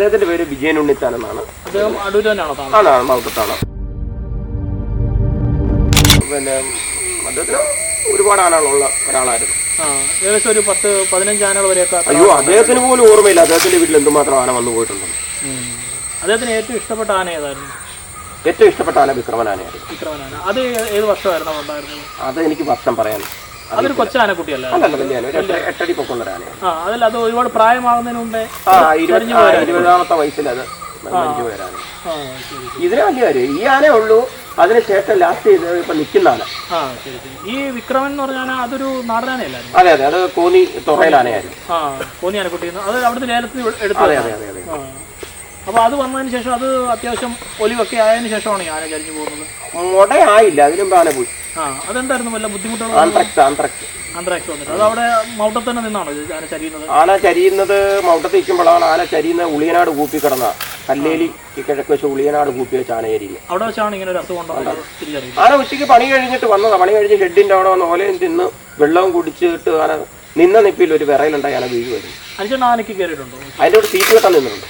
അദ്ദേഹത്തിന്റെ പേര് വിജയൻ ഉണ്ണിത്താൻ എന്നാണ് അദ്ദേഹം തന്നെയാണോ താമസം? ആണ് മൗട്ടത്താണ് പിന്നെ അദ്ദേഹത്തിന് ഒരുപാട് ആനകളുള്ള ഒരാളായിരുന്നു. ഏകദേശം ഒരു പത്ത് പതിനഞ്ച് ആനകൾ വരെയൊക്കെ അയ്യോ അദ്ദേഹത്തിന് പോലും ഓർമ്മയില്ല. അദ്ദേഹത്തിന്റെ വീട്ടിൽ എന്തുമാത്രം ആന വന്നു പോയിട്ടുണ്ടെന്ന് അദ്ദേഹത്തിന് ഏറ്റവും ഇഷ്ടപ്പെട്ട ആന ഏതായിരുന്നു? ഏറ്റവും ഇഷ്ടപ്പെട്ട ആന വിക്രമനാനയായിരുന്നു വിക്രമനാന അത് ഏത് വർഷമായിരുന്നു ഉണ്ടായിരുന്നത് അത് എനിക്ക് വർഷം പറയാൻ അതൊരു കൊച്ചു ആനക്കുട്ടിയല്ല? അല്ലല്ല വലിയ ആന ഒരു എട്ട്- എട്ടടി പൊക്കമുള്ള ഒരു ആനയാണ്. ആ അതല്ല അത് ഒരുപാട് പ്രായമാകുന്നതിന് മുമ്പേ ആ ഇരുപത്തി ആ, ഇരുപതാമത്തെ വയസ്സിൽ അത് മരിച്ചു പോയതാണ് ആ ശരി ഇതിന് വലിയ കാര്യം ഈ ആനേ ഉള്ളൂ അതിനുശേഷം ലാസ്റ്റ് ചെയ്ത് ഇപ്പൊ നിൽക്കുന്ന ആന. ആ ശരി ശരി. ഈ വിക്രമൻ എന്ന് പറഞ്ഞാൽ അതൊരു നാടനാനയല്ലായിരുന്നു? അതെ അതെ അത് കോന്നി തുറയിലാനയായിരുന്നു അപ്പൊ ആ കോന്നി അത് അവിടുത്തെ ലേലത്തിൽ എടുത്തു അതെ അതെ അതെ അതെ. ആ. അപ്പോൾ അത് വന്നതിന് ശേഷം അത് അത്യാവശ്യം ഒലിവൊക്കെ ആയതിനു ശേഷമാണ് ഈ ആന ചരിഞ്ഞു പോകുന്നത്? മുടയായില്ല അതിനുമ്പോ ആന പോയി. അതെന്തായിരുന്നു വല്ല ബുദ്ധിമുട്ടുകൾ ആന്ത്രക്സ് ആന്ത്രക്സ് ആന്ത്രാക്സ് വന്നിട്ട്. അത് അവിടെ മൗട്ടത്ത് തന്നെ നിന്നാണോ ആന ചരിയുന്നത്? ആന ചരിയുന്നത് മൗട്ടത്ത് നിൽക്കുമ്പോഴാണ് ആന ചരിയുന്നത് ഉളിയനാട് കൂപ്പി കിടന്ന. കല്ലേലി കിഴക്ക് വെച്ച് ഉളിയനാട് കൂപ്പി വെച്ച് ആന ചരിയുന്നത് അവിടെ വെച്ചാണ് ഇങ്ങനെ ഒരു അസുഖം ആന ഉച്ചയ്ക്ക് പണി കഴിഞ്ഞിട്ട് വന്നതാ. പണി കഴിഞ്ഞ് ഷെഡിന്റെ അവിടെ വന്ന് ഓലയും തിന്ന് വെള്ളവും കുടിച്ചിട്ട് ആന നിന്ന നിപ്പിൽ ഒരു വിറയിലുണ്ടായി ആന വീഴുമായിരുന്നു ആനയ്ക്ക് കയറിയിട്ടുണ്ടോ? അതിന്റെ കൂടെ സീറ്റ് കെട്ടാൻ നിന്നിട്ടുണ്ട്.